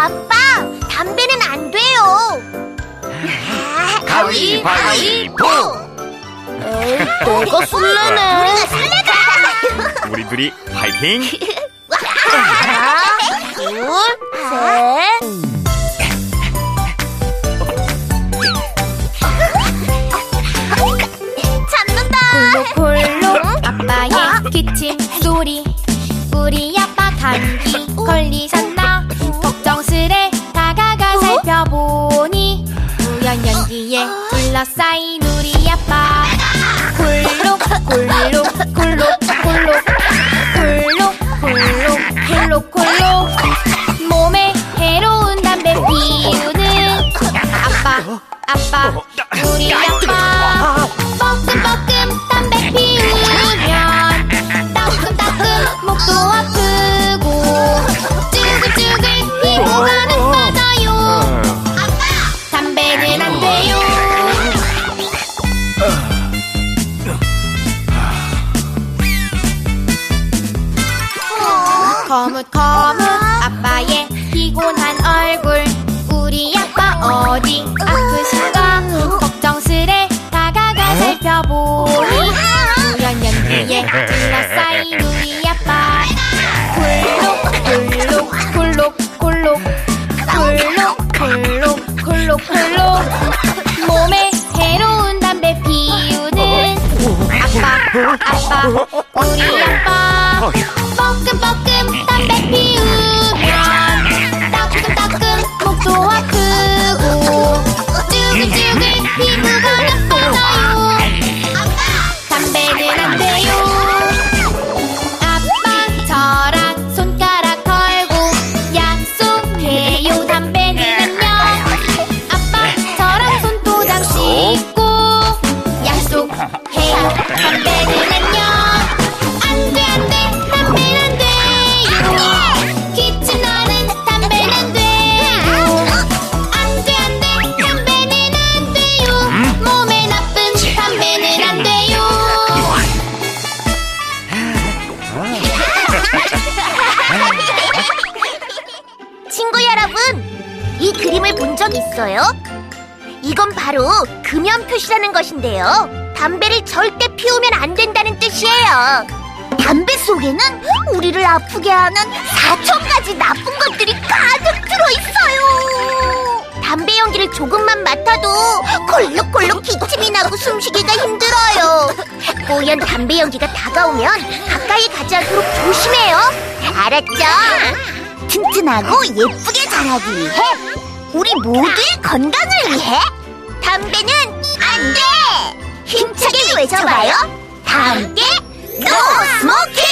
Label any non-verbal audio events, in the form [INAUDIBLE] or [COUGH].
아빠, 담배는 안 돼요. 가위바위보. 에이, 내가 술래네. 우리가 술래다. 우리 둘이 파이팅! 하나, 둘, 셋. 잡는다. 콜록콜록 아빠의 기침 소리 우리 아빠 감기 걸리셨 둘러싸인 우리 아빠. 콜록콜록 콜록콜록 콜록콜록 콜록콜록 몸에 해로운 담배 피우는 아빠 아빠 우리 아빠. 뻐끔뻐끔 담배 피우면 따끔따끔 목도 아프 거뭇거뭇 아빠의 피곤한 얼굴. 우리 아빠 어디 아프신가? 걱정스레 다가가 살펴보니 우연 연기에 둘러싸인 우리 아빠. 굴룩 굴룩 굴룩 굴룩 굴룩 굴룩 굴룩 굴룩. 몸에 해로운 담배 피우는 아빠 아빠 우리 아빠 [LAUGHS] 친구 여러분, 이 그림을 본 적 있어요? 이건 바로 금연 표시라는 것인데요. 담배를 절대 피우면 안 된다는 뜻이에요. 담배 속에는 우리를 아프게 하는 4천 가지 나쁜 것들이 가득 들어 있어요. 연기를 조금만 맡아도 콜록콜록 기침이 나고 숨쉬기가 힘들어요. 뽀얀 담배 연기가 다가오면 가까이 가지 않도록 조심해요. 알았죠? 튼튼하고 예쁘게 자라기 위해 우리 모두의 건강을 위해 담배는 안 돼! 힘차게 외쳐봐요. 다 함께 노 스모킹!